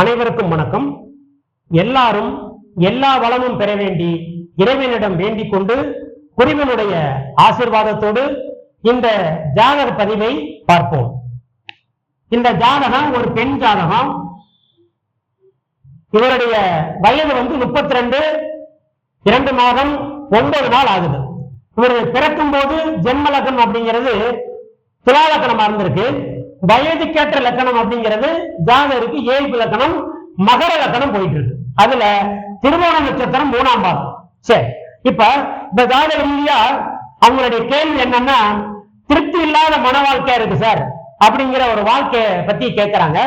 அனைவருக்கும் வணக்கம். எல்லாரும் எல்லா வளமும் பெற வேண்டி இறைவனிடம் வேண்டிக் கொண்டு குருவனுடைய ஆசிர்வாதத்தோடு இந்த ஜாதக பதிவை பார்ப்போம். இந்த ஜாதகம் ஒரு பெண் ஜாதகம். இவருடைய வயது வந்து முப்பத்தி ரெண்டு இரண்டு மாதம் ஒன்பது நாள் ஆகுது. இவர் பிறக்கும் போது ஜென்மலக்னம் அப்படிங்கிறது துலாலக்கணமா இருந்திருக்கு. வயதுக்கேற்ற லக்கணம் அப்படிங்கிறது ஜாதகருக்கு ஏழ்பு லக்கணம் மகர லக்கணம் போயிட்டு இருக்கு அதுல திருவோண நட்சத்திரம் மூணாம் பாதம் சரி இப்ப இந்த ஜாதக ரீதியா அவங்களுடைய கேள்வி என்னன்னா திருப்தி இல்லாத மன வாழ்க்கையா இருக்கு சார் அப்படிங்கிற ஒரு வாழ்க்கையை பத்தி கேட்கிறாங்க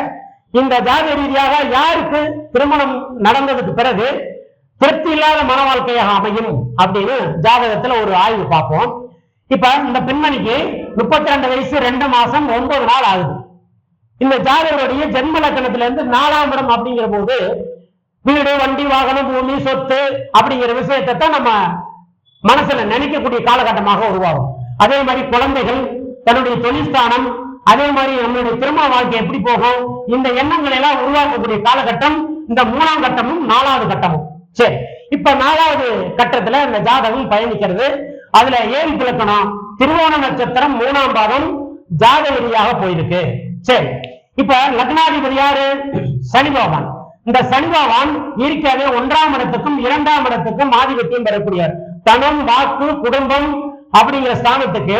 இந்த ஜாதக ரீதியாக யாருக்கு திருமணம் நடந்ததுக்கு பிறகு திருப்தி இல்லாத மன வாழ்க்கையாக அமையும் அப்படின்னு ஜாதகத்துல ஒரு ஆய்வு பார்ப்போம். இப்ப இந்த பெண்மணிக்கு முப்பத்தி ரெண்டு வயசு ரெண்டு மாசம் ஒன்பது நாள் ஆகுது. இந்த ஜாதகருடைய ஜென்ம லக்கணத்துல இருந்து நாலாம் இடம் அப்படிங்கிற போது வீடு வண்டி வாகனம் பூமி சொத்து அப்படிங்கிற விஷயத்தை தான் நம்ம மனசுல நினைக்கக்கூடிய காலகட்டமாக உருவாகும். அதே மாதிரி குழந்தைகள் தன்னுடைய தொழில்ஸ்தானம் அதே மாதிரி நம்மளுடைய திருமண வாழ்க்கை எப்படி போகும் இந்த எண்ணங்களை எல்லாம் உருவாக்கக்கூடிய காலகட்டம் இந்த மூணாம் கட்டமும் நாலாவது கட்டமும். சரி இப்ப நாலாவது கட்டத்துல இந்த ஜாதகம் பயணிக்கிறது. அதுல ஏழு இலக்கணம் திருவோண நட்சத்திரம் மூணாம் பாதம் ஜாதகதியாக போயிருக்கு. சரி. இப்ப லக்னாதிபதி யாரு? சனி பகவான். இந்த சனி பகவான் இயற்கையாகவே ஒன்றாம் இடத்துக்கும் இரண்டாம் இடத்துக்கும் ஆதிபத்தியம் பெறக்கூடியவர். தனம் வாக்கு குடும்பம் அப்படிங்கிற ஸ்தானத்துக்கு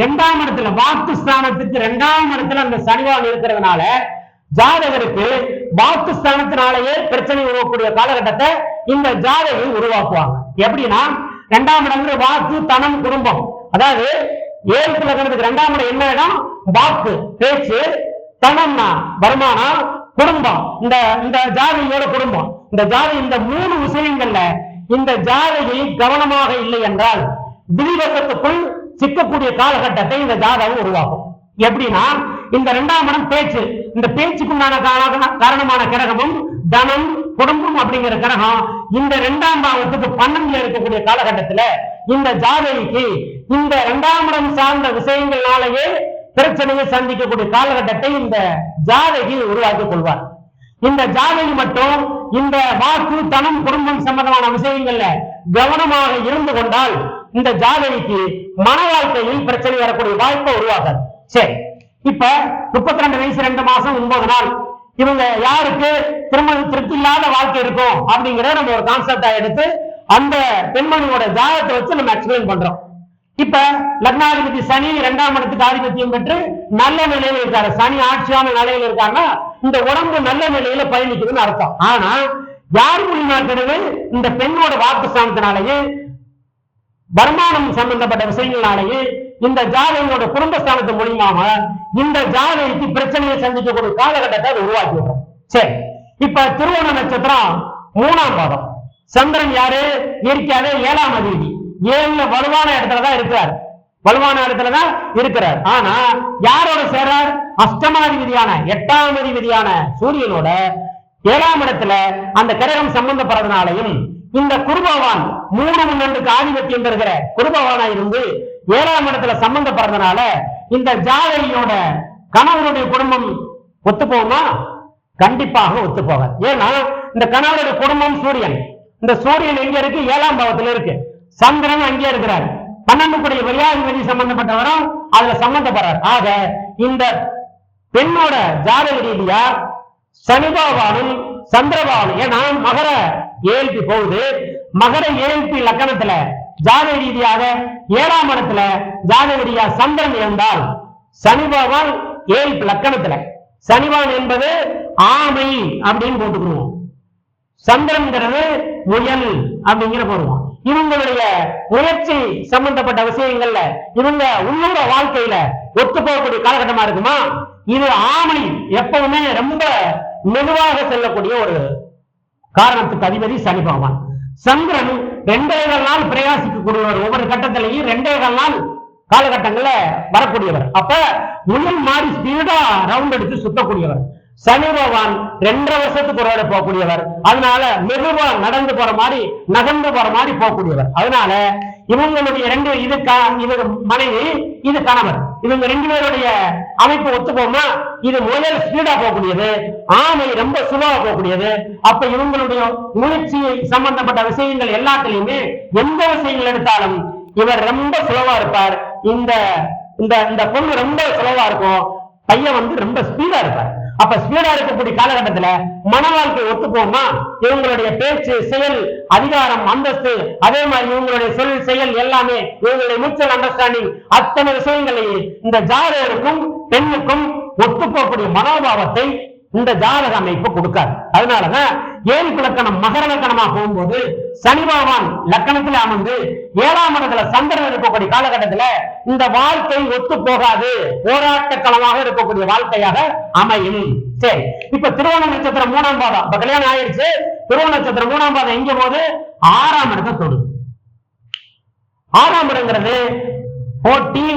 இரண்டாம் இடத்துல வாக்கு ஸ்தானத்துக்கு இரண்டாம் இடத்துல அந்த சனிவான் இருக்கிறதுனால ஜாதகருக்கு வாக்கு ஸ்தானத்தினாலேயே பிரச்சனை உருவக்கூடிய காலகட்டத்தை இந்த ஜாதகம் உருவாக்குவாங்க. எப்படின்னா இரண்டாம் இடம்ங்கிற வாக்கு தனம் குடும்பம். அதாவது ஏழு லக்னத்துக்கு இரண்டாம் இடம் என்ன இடம்? வாக்கு பேச்சு தனம்னா வருமானம் குடும்பம். இந்த இந்த ஜாதியோட குடும்பம். இந்த ஜாதி இந்த மூணு விஷயங்கள்ல இந்த ஜாதகி கவனமாக இல்லை என்றால் விதிவசத்துக்குள் சிக்கக்கூடிய காலகட்டத்தை இந்த ஜாதகம் உருவாகும் எப்படின்னா இந்த இரண்டாம் இடம் பேச்சு. இந்த பேச்சுக்குண்டான காரண- காரணமான கிரகமும் தனம் குடும்பம் அப்படிங்கிற கிரகம் இந்த இரண்டாம் பாவத்துக்கு பன்னெண்டுல இருக்கக்கூடிய காலகட்டத்துல இந்த ஜாதகிக்கு இந்த இரண்டாம் இடம் சார்ந்த விஷயங்களாலேயே பிரச்சனையை சந்திக்கக்கூடிய காலகட்டத்தை இந்த ஜாதகி உருவாக்கிக் கொள்வார். இந்த ஜாதகி மட்டும் இந்த வாக்கு தனம் குடும்பம் சம்பந்தமான விஷயங்கள்ல கவனமாக இருந்து கொண்டால் இந்த ஜாதகிக்கு மன வாழ்க்கையில் பிரச்சனை வரக்கூடிய வாய்ப்பை உருவாகாது. சரி இப்ப முப்பத்தி ரெண்டு வயசு ரெண்டு மாசம் ஒன்பது நாள். இவங்க யாருக்கு திருமண திருப்தி இல்லாத வாழ்க்கை இருக்கும்? அப்படிங்கிற நம்ம ஒரு கான்செப்டா எடுத்து அந்த பெண்மணியோட ஜாதகத்தை வச்சு நம்ம எக்ஸ்பிளைன் பண்றோம். இப்ப லக்னாதிபதி சனி இரண்டாம் இடத்துக்கு ஆதிபத்தியம் பெற்று நல்ல நிலையில இருக்காரு. சனி ஆட்சியான நிலையில இருக்காருன்னா இந்த உடம்பு நல்ல நிலையில பயணிக்குதுன்னு அர்த்தம். ஆனா யார் மூலியமா இந்த பெண்ணோட வாக்கு ஸ்தானத்தினாலேயே வருமானம் சம்பந்தப்பட்ட விஷயங்களாலேயே இந்த ஜாதகங்களோட குடும்பஸ்தானத்து மூலியமாக இந்த ஜாதகத்துக்கு பிரச்சனையை சந்திக்கக்கூடிய காலகட்டத்தை அது உருவாக்கி விடுறோம். சரி. இப்ப திருவோண நட்சத்திரம் மூணாம் பாதம். சந்திரன் யாரு? இயற்கையாவே ஏழாம் அதிபதி. ஏழுல வலுவான இடத்துலதான் இருக்கிறார். வலுவான இடத்துலதான் இருக்கிறார். ஆனா யாரோட சேர்றார்? அஷ்டமாதிபதியான எட்டாம் அதிபதியான சூரியனோட ஏழாம் இடத்துல அந்த கிரகம் சம்பந்தப்படுறதுனாலையும் இந்த குருபவான் மூணு முன்னண்டுக்கு ஆதிபத்தியம் பெறுகிற குருபவானா இருந்து ஏழாம் இடத்துல சம்பந்தப்படுறதுனால இந்த ஜாதகியோட கணவருடைய குடும்பம் ஒத்து போகுமா கண்டிப்பாக ஒத்து போகாது ஏன்னா இந்த கணவருடைய குடும்பம் சூரியன். இந்த சூரியன் எங்க இருக்கு? ஏழாம் பாவத்துல இருக்கு. சந்திரன் அங்கே இருக்கிறார். பன்னெண்டு கூடிய விளையாதிபதி சம்பந்தப்பட்டவரும் அதுல சம்பந்தப்படுறார். ஆக இந்த பெண்ணோட ஜாதக ரீதியா சனிபாவானும் சந்திரபாவனும் ஏன்னா மகர ஏழ்பி போகுது. மகர ஏழ்பி லக்கணத்துல ஜாதக ரீதியாக ஏழாம் இடத்துல ஜாதக ரீதியா சந்திரன் இருந்தால் சனிபாவான் ஏழு லக்கணத்துல. சனிவான் என்பது ஆமை அப்படின்னு போட்டுக்கிடுவோம். சந்திரன்கிறது முயல் அப்படிங்கிற போடுவோம். இவங்களுடைய முயற்சி சம்பந்தப்பட்ட விஷயங்கள்ல இவங்க உள்ளூர வாழ்க்கையில ஒத்து போகக்கூடிய காலகட்டமா இருக்குமா? இது ஆமை எப்பவுமே ரொம்ப மெதுவாக செல்லக்கூடிய ஒரு காரணத்துக்கு அதிபதி சனி பகவான். சந்திரன் ரெண்டே நாள் நாள் பிரயாசிக்கக்கூடியவர் ஒவ்வொரு கட்டத்திலையும் ரெண்டேகால் நாள் காலகட்டங்கள்ல வரக்கூடியவர். அப்ப முயல் மாறி ஸ்பீடா ரவுண்ட் அடிச்சு சுத்தக்கூடியவர். சனி பகவான் ரெண்டரை வருஷத்துக்கு ஒரு போகக்கூடியவர். அதனால மெதுவா நடந்து போற மாதிரி நகர்ந்து போற மாதிரி போகக்கூடியவர். அதனால இவங்களுடைய ரெண்டு இது கா- இது மனைவி இது கணவர். இவங்க ரெண்டு பேருடைய அமைப்பு ஒத்து போகுமா இது முயல் ஸ்பீடா போகக்கூடியது. ஆமை ரொம்ப சுலவா போகக்கூடியது. அப்ப இவங்களுடைய முயற்சி சம்பந்தப்பட்ட விஷயங்கள் எல்லாத்துலயுமே எந்த விஷயங்கள் எடுத்தாலும் இவர் ரொம்ப சுலவா இருப்பார். இந்த இந்த இந்த பொண்ணு ரொம்ப சுலவா இருக்கும். பையன் வந்து ரொம்ப ஸ்பீடா இருப்பார். அப்ப ஸ்பீடா இருக்கக்கூடிய காலகட்டத்துல மன வாழ்க்கை ஒத்துப்போமா இவங்களுடைய பேச்சு செயல் அதிகாரம் அந்தஸ்து அதே மாதிரி இவங்களுடைய சொல் செயல் எல்லாமே இவங்களுடைய மியூச்சுவல் அண்டர்ஸ்டாண்டிங் அத்தனை விஷயங்களையும் இந்த ஜாதகருக்கும் பெண்ணுக்கும் ஒத்துப்போகக்கூடிய மனோபாவத்தை இந்த ஜாதக அமைப்பு கொடுக்காது. அதனாலதான் ஏழு லக்கணம் மகர லக்கணமா போகும்போது சனி பகவான் லக்கணத்துல அமர்ந்து ஏழாம் இடத்துல சந்திரன் இருக்கக்கூடிய காலகட்டத்துல இந்த வாழ்க்கை ஒத்து போகாது. போராட்ட களமாக இருக்கக்கூடிய வாழ்க்கையாக அமையும். சரி இப்ப திருவோண நட்சத்திரம் மூணாம் பாதம். இப்ப கல்யாணம் ஆயிடுச்சு திருவோண நட்சத்திரம் மூணாம் பாதம் எங்க போது ஆறாம் இடத்தை தொடுது. ஆறாம் இடங்கிறது போட்டி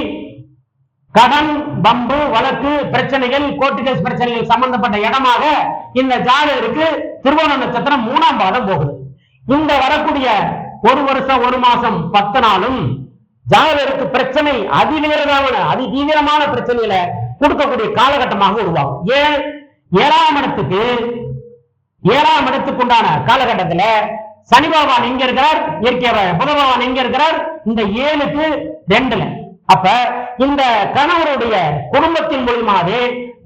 கடன் பம்பு வழக்கு பிரச்சனைகள் கோர்ட்டு கேஸ் பிரச்சனைகள் சம்பந்தப்பட்ட இடமாக இந்த ஜாதகருக்கு திருவோண நட்சத்திரம் மூணாம் பாதம் போகுது. இந்த வரக்கூடிய ஒரு வருஷம் ஒரு மாசம் பத்து நாளும் ஜாதகருக்கு பிரச்சனை அதிதீவிரமான அதிதீவிரமான பிரச்சனையில கொடுக்கக்கூடிய காலகட்டமாக உருவாகும். ஏன்? ஏழாம் இடத்துக்கு ஏழாம் இடத்துக்குண்டான காலகட்டத்துல சனி பகவான் எங்க இருக்கிறார்? இயற்கை புத பகவான் எங்க இருக்கிறார்? இந்த ஏழுக்கு ரெண்டுல. அப்ப இந்த கணவருடைய குடும்பத்தின் மூலியமாவே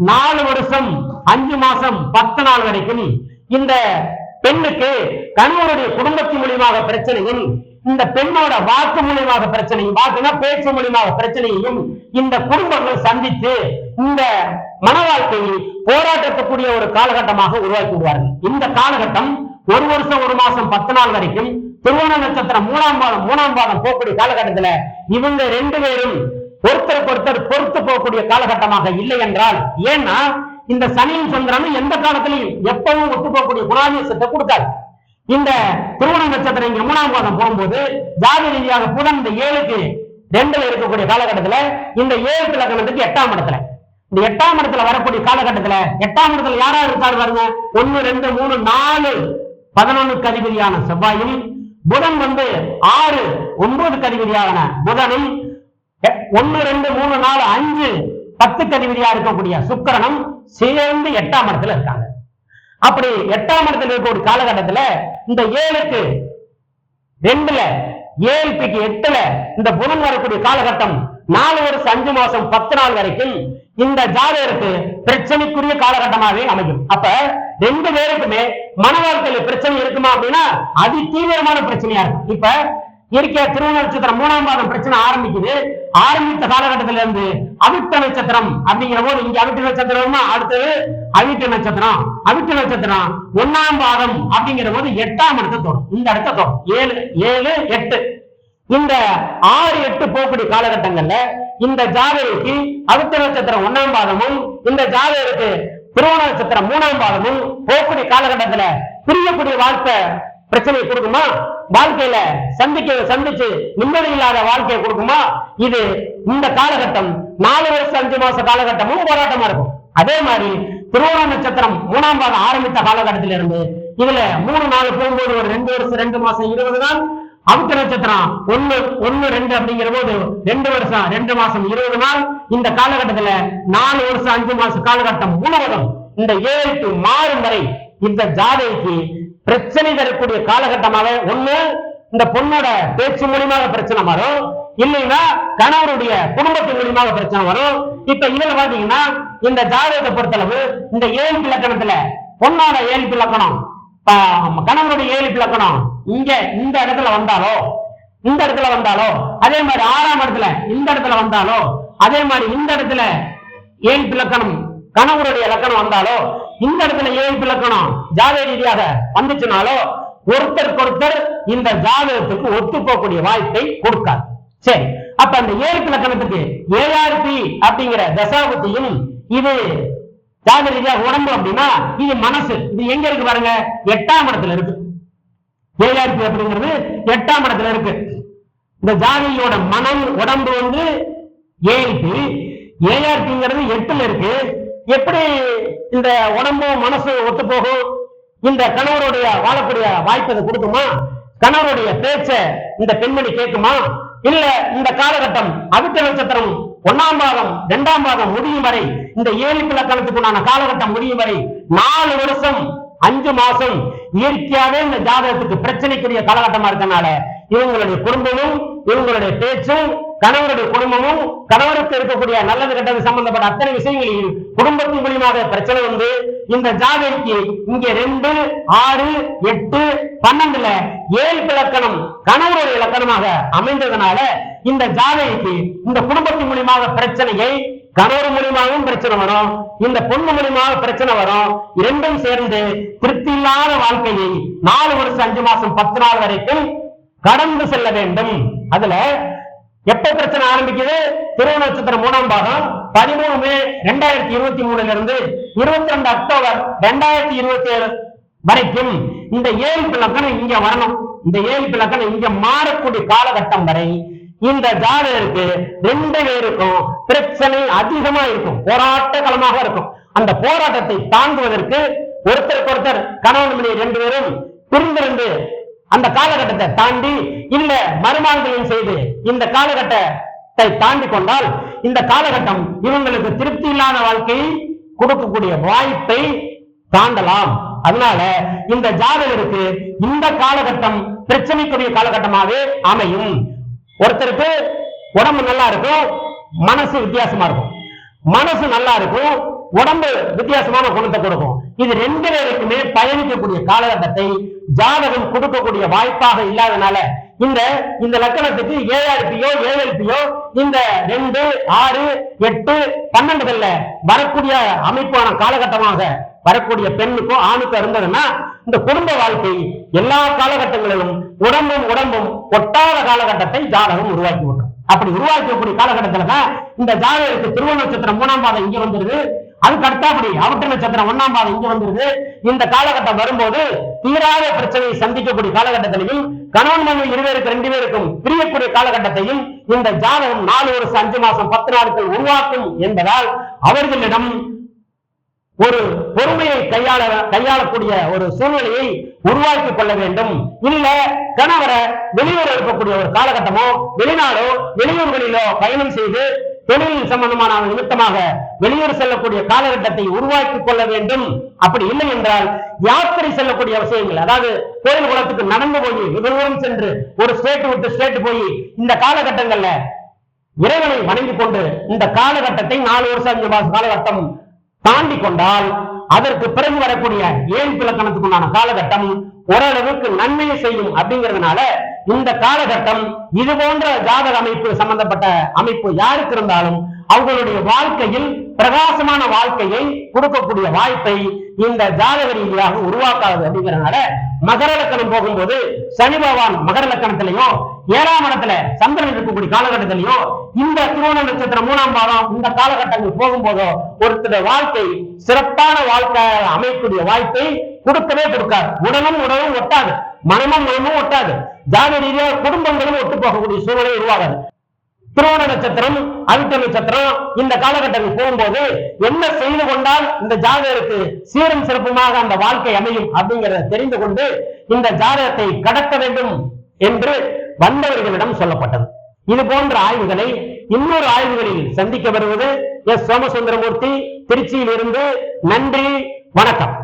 நாலு வருஷம் அஞ்சு மாசம் பத்து நாள் வரைக்கும் இந்த பெண்ணுக்கு கணவருடைய குடும்பத்தின் மூலியமாக பிரச்சனையும் இந்த பெண்ணோட வாக்கு மூலியமாக பிரச்சனையும் வாக்குனா பேச்சு மூலியமாக பிரச்சனையையும் இந்த குடும்பங்கள் சந்தித்து இந்த மன வாழ்க்கையை போராட்டத்துக்குரிய ஒரு காலகட்டமாக உருவாக்கி விடுவார்கள் இந்த காலகட்டம் ஒரு வருஷம் ஒரு மாசம் பத்து நாள் வரைக்கும் திருவோண நட்சத்திரம் மூணாம் பாதம் மூணாம் பாதம் போகக்கூடிய காலகட்டத்துல இவங்க ரெண்டு பேரும் ஒருத்தருக்கு ஒருத்தர் பொறுத்து போகக்கூடிய காலகட்டமாக இல்லை என்றால் ஏன்னா இந்த சனியும் சந்திரனும் எந்த காலத்திலையும் எப்பவும் ஒத்து போகக்கூடிய குணாதிசத்தை கொடுக்காது. இந்த திருவண நட்சத்திரம் இங்க மூணாம் பாதம் போகும்போது ஜாதி ரீதியாக புதன் இந்த ஏழுக்கு ரெண்டுல இருக்கக்கூடிய காலகட்டத்துல இந்த ஏழு லக்னத்துக்கு எட்டாம் இடத்துல. இந்த எட்டாம் இடத்துல வரக்கூடிய காலகட்டத்துல எட்டாம் இடத்துல யாரா இருக்காரு பாருங்க? ஒன்னு ரெண்டு மூணு நாலு பதினொன்னுக்கு அதிபதியான செவ்வாயும் புதன் வந்து ஆறு ஒன்பது கதிபதியாகன புதனும் எ- ஒண்ணு ரெண்டு மூணு நாலு அஞ்சு பத்து கதிபதியா இருக்கக்கூடிய சுக்கரனும் சேர்ந்து எட்டாம் இடத்துல இருக்காங்க. அப்படி எட்டாம் இடத்துல இருக்கக்கூடிய காலகட்டத்துல இந்த ஏழுக்கு ரெண்டுல ஏழுக்கு எட்டுல இந்த புதன் வரக்கூடிய காலகட்டம் நாலு வருஷம் அஞ்சு மாசம் பத்து நாள் வரைக்கும் இந்த ஜாதகருக்கு பிரச்சனைக்குரிய காலகட்டமாகவே அமையும். அப்ப ரெண்டு பேருக்குமே மன வாழ்க்கையில பிரச்சனை இருக்குமா அப்படின்னா அதி தீவிரமான பிரச்சனையா இருக்கும். இப்ப இருக்க திருமண நட்சத்திரம் மூணாம் பாதம் பிரச்சனை ஆரம்பிக்குது. ஆரம்பித்த காலகட்டத்தில இருந்து அவிட்ட நட்சத்திரம் அப்படிங்கிற போது இங்க அவிட்ட நட்சத்திரமா அடுத்தது அவிட்ட நட்சத்திரம். அவிட்ட நட்சத்திரம் ஒன்னாம் பாதம் அப்படிங்கிற போது எட்டாம் இடத்தை தோடும். இந்த இடத்த தோடும். ஏழு ஏழு எட்டு. இந்த ஆறு எட்டு போகக்கூடிய காலகட்டங்கள்ல இந்த ஜாதகருக்கு அடுத்த நட்சத்திரம் ஒண்ணாம் பாதமும் இந்த ஜாதகருக்கு திருவோண நட்சத்திரம் மூணாம் பாதமும் போகக்கூடிய காலகட்டத்துல பிரியக்கூடிய வாழ்க்கை பிரச்சனை கொடுக்குமா? வாழ்க்கையில சந்திக்க சந்திச்சு நிம்மதி இல்லாத வாழ்க்கையை கொடுக்குமா? இது இந்த காலகட்டம் நாலு வருஷம் அஞ்சு மாச காலகட்டமும் போராட்டமா இருக்கும். அதே மாதிரி திருவோண நட்சத்திரம் மூணாம் பாதம் ஆரம்பித்த காலகட்டத்தில இருந்து இதுல மூணு நாலு போகும்போது ஒரு ரெண்டு வருஷம் ரெண்டு மாசம் இருபது நாள் அவுத்த நட்சத்திரம் ஒண்ணு ஒண்ணு ரெண்டு அப்படிங்கிற போது ரெண்டு வருஷம் ரெண்டு மாசம் இருபது நாள். இந்த காலகட்டத்துல நாலு வருஷம் அஞ்சு மாசம் காலகட்டம் முழுவதும் இந்த ஏழுக்கு மாறும் வரை இந்த ஜாதைக்கு பிரச்சனை தரக்கூடிய காலகட்டமாக ஒண்ணு இந்த பொண்ணோட பேச்சு மூலியமாக பிரச்சனை வரும். இல்லைன்னா கணவருடைய குடும்பத்தின் மூலியமாக பிரச்சனை வரும். இப்ப இதுல பாத்தீங்கன்னா இந்த ஜாதகத்தை பொறுத்தளவு இந்த ஏழு இலக்கணத்துல பொண்ணோட ஏழு இலக்கணம் கணவனுடைய ஏழு இலக்கணம். இங்க இந்த இடத்துல வந்தாலோ இந்த இடத்துல வந்தாலோ அதே மாதிரி ஆறாம் இடத்துல இந்த இடத்துல வந்தாலோ அதே மாதிரி இந்த இடத்துல ஏழு இலக்கணம் கணவருடைய இலக்கணம் வந்தாலோ இந்த இடத்துல ஏழு இலக்கணம் ஜாதக ரீதியாக வந்துச்சுனாலோ ஒருத்தருக்கு ஒருத்தர் இந்த ஜாதகத்துக்கு ஒத்து போகக்கூடிய வாய்ப்பை கொடுக்காது. சரி அப்ப அந்த ஏழு இலக்கணத்துக்கு ஏழாயிரத்தி அப்படிங்கிற தசாபத்தையும் இது ஜாதக ரீதியாக உடம்பு அப்படின்னா இது மனசு. இது எங்க இருக்கு பாருங்க? எட்டாம் இடத்துல இருக்கு. ஏழாயிரத்தி அப்படிங்கிறது எட்டாம் இடத்துல இருக்கு. இந்த ஜாதியோட மனம் உடம்பு வந்து ஏழுக்கு ஏஆர்பிங்கிறது எட்டுல இருக்கு. எப்படி இந்த உடம்பும் மனசும் ஒத்து போகும் இந்த கணவருடைய வாழக்கூடிய வாய்ப்பு கொடுக்குமா? கணவருடைய பேச்ச இந்த பெண்மணி கேட்குமா? இல்ல இந்த காலகட்டம் அவிட்ட நட்சத்திரம் ஒன்னாம் பாகம் இரண்டாம் பாகம் முடியும் வரை இந்த ஏழு இலக்கணத்துக்குண்டான காலகட்டம் முடியும் வரை நாலு வருஷம் அஞ்சு மாசம் இயற்கையாவே இந்த ஜாதகத்துக்கு பிரச்சனைக்குரிய காலகட்டமா இருக்கனால இவங்களுடைய குடும்பமும் இவங்களுடைய பேச்சும் கணவருடைய குடும்பமும் கணவருக்கு இருக்கக்கூடிய நல்லது கெட்டது சம்பந்தப்பட்ட அத்தனை விஷயங்களையும் குடும்பத்தின் மூலியமாக பிரச்சனை வந்து இந்த ஜாதகிக்கு இங்க ரெண்டு ஆறு எட்டு பன்னெண்டுல ஏழு இலக்கணம் கணவருடைய இலக்கணமாக அமைந்ததுனால இந்த ஜாதகிக்கு இந்த குடும்பத்தின் மூலியமாக பிரச்சனையை கணவர் மூலியமாகவும் பிரச்சனை வரும் இந்த பொண்ணு மூலியமாக பிரச்சனை வரும் இரண்டும் சேர்ந்து திருப்தி இல்லாத வாழ்க்கையை நாலு வருஷம் அஞ்சு மாசம் பத்து நாள் வரைக்கும் கடந்து செல்ல வேண்டும். அதுல எப்ப பிரச்சனை ஆரம்பிக்குது? திருவ நட்சத்திரம் மூணாம் பாகம் பதிமூணு மே ரெண்டாயிரத்தி இருபத்தி மூணுல இருந்து இருபத்தி ரெண்டு அக்டோபர் ரெண்டாயிரத்தி இருபத்தி ஏழு வரைக்கும் இந்த ஏழு லக்கணம் இங்க வரணும். இந்த ஏழு லக்கணம் இங்க மாறக்கூடிய காலகட்டம் வரை இந்த ஜாதகருக்கு ரெண்டு பேருக்கும் பிரச்சனை அதிகமா இருக்கும். போராட்ட களமாக இருக்கும். அந்த போராட்டத்தை தாங்குவதற்கு ஒருத்தருக்கு ஒருத்தர் கணவன் மணி ரெண்டு பேரும் பிரிந்திருந்து அந்த காலகட்டத்தை தாண்டி இந்த மறுமாங்கல்யம் செய்து இந்த காலகட்டத்தை தாண்டி கொண்டால் இந்த காலகட்டம் இவங்களுக்கு திருப்தி இல்லாத வாழ்க்கையை கொடுக்கக்கூடிய வாய்ப்பை தாண்டலாம். அதனால இந்த ஜாதகருக்கு இந்த காலகட்டம் பிரச்சனைக்குரிய காலகட்டமாகவே அமையும். ஒருத்தருக்கு உடம்பு நல்லா இருக்கும் மனசு வித்தியாசமா இருக்கும். மனசு நல்லா இருக்கும் உடம்பு வித்தியாசமான குணத்தை கொடுக்கும். இது ரெண்டு பேருக்குமே பயணிக்கக்கூடிய காலகட்டத்தை ஜாதகம் கொடுக்கக்கூடிய வாய்ப்பாக இல்லாதனால இந்த இந்த லக்கணத்துக்கு ஏஆர்பியோ ஏஎல்பியோ இந்த ரெண்டு ஆறு எட்டு பன்னெண்டுகள்ல வரக்கூடிய அமைப்பான காலகட்டமாக வரக்கூடிய பெண்ணுக்கும் ஆணுக்கும் இருந்ததுன்னா இந்த குடும்ப வாழ்க்கை எல்லா காலகட்டங்களிலும் உடம்பும் உடம்பும் ஒட்டாத காலகட்டத்தை ஜாதகம் உருவாக்கி விட்டுரும் அப்படி உருவாக்கக்கூடிய காலகட்டத்துல தான் இந்த ஜாதகருக்கு திருவ நட்சத்திரம் மூணாம் பாதம் இங்க வந்துருது. அதுக்கு அடுத்தாப்படி அவட்ட நட்சத்திரம் ஒன்னாம் பாதை இங்க வந்துருது. இந்த காலகட்டம் வரும்போது தீராத பிரச்சனையை சந்திக்கக்கூடிய காலகட்டத்திலையும் கணவன் மனைவி இருவருக்கு ரெண்டு பேருக்கும் பிரியக்கூடிய காலகட்டத்தையும் இந்த ஜாதகம் நாலு வருஷம் அஞ்சு மாசம் பத்து நாட்கள் உருவாக்கும் என்பதால் அவர்களிடம் ஒரு பொறுமையை கையாள கையாளக்கூடிய ஒரு சூழ்நிலையை உருவாக்கி கொள்ள வேண்டும். இல்ல கணவரை வெளியூர் இருக்கக்கூடிய ஒரு காலகட்டமோ வெளிநாடோ வெளியூர்களிலோ பயணம் செய்து தொழில் சம்பந்தமான நிமித்தமாக வெளியூர் செல்லக்கூடிய காலகட்டத்தை உருவாக்கி கொள்ள வேண்டும். அப்படி இல்லை என்றால் யாத்திரை செல்லக்கூடிய விஷயங்கள் அதாவது கோயில் குளத்துக்கு நடந்து போய் வெகு சென்று ஒரு ஸ்டேட் விட்டு ஸ்டேட் போய் இந்த காலகட்டங்கள்ல இறைவனை வணங்கி கொண்டு இந்த காலகட்டத்தை நாலு வருஷம் அஞ்சு மாசம் காலகட்டம் தாண்டி கொண்டால் அதற்கு பிறகு வரக்கூடிய ஏழு இலக்கணத்துக்குண்டான காலகட்டம் ஓரளவுக்கு நன்மையை செய்யும் அப்படிங்கிறதுனால இந்த காலகட்டம் இது போன்ற ஜாதக அமைப்பு சம்பந்தப்பட்ட அமைப்பு யாருக்கு இருந்தாலும் அவங்களுடைய வாழ்க்கையில் பிரகாசமான வாழ்க்கையை கொடுக்கக்கூடிய வாய்ப்பை இந்த ஜாதக ரீதியாக உருவாக்காது அப்படிங்கிறதுனால மகர லக்கணம் போகும்போது சனி பகவான் மகர லக்கணத்திலையும் ஏழாம் இடத்துல சந்திரன் இருக்கக்கூடிய காலகட்டத்திலையும் இந்த திருவண நட்சத்திரம் மூணாம் பாதம் இந்த காலகட்டங்கள் போகும்போதோ ஒருத்தருடைய வாழ்க்கை சிறப்பான வாழ்க்கை அமையக்கூடிய வாய்ப்பை கொடுக்கவே கொடுக்காது. உடலும் உடலும் ஒட்டாது. மனமும் மனமும் ஒட்டாது. ஜாதி ரீதியாக குடும்பங்களும் ஒட்டு போகக்கூடிய சூழ்நிலை உருவாகாது. திருவண நட்சத்திரம் அவிட்ட நட்சத்திரம் இந்த காலகட்டத்தில் போகும்போது என்ன செய்து கொண்டால் இந்த ஜாதகருக்கு சீரும் சிறப்புமாக அந்த வாழ்க்கை அமையும் அப்படிங்கிறத தெரிந்து கொண்டு இந்த ஜாதகத்தை கடக்க வேண்டும் என்று வந்தவர்களிடம் சொல்லப்பட்டது. இது போன்ற ஆய்வுகளை இன்னொரு ஆய்வுகளில் சந்திக்க வருவது எஸ். சோமசுந்தரமூர்த்தி திருச்சியில் இருந்து நன்றி வணக்கம்.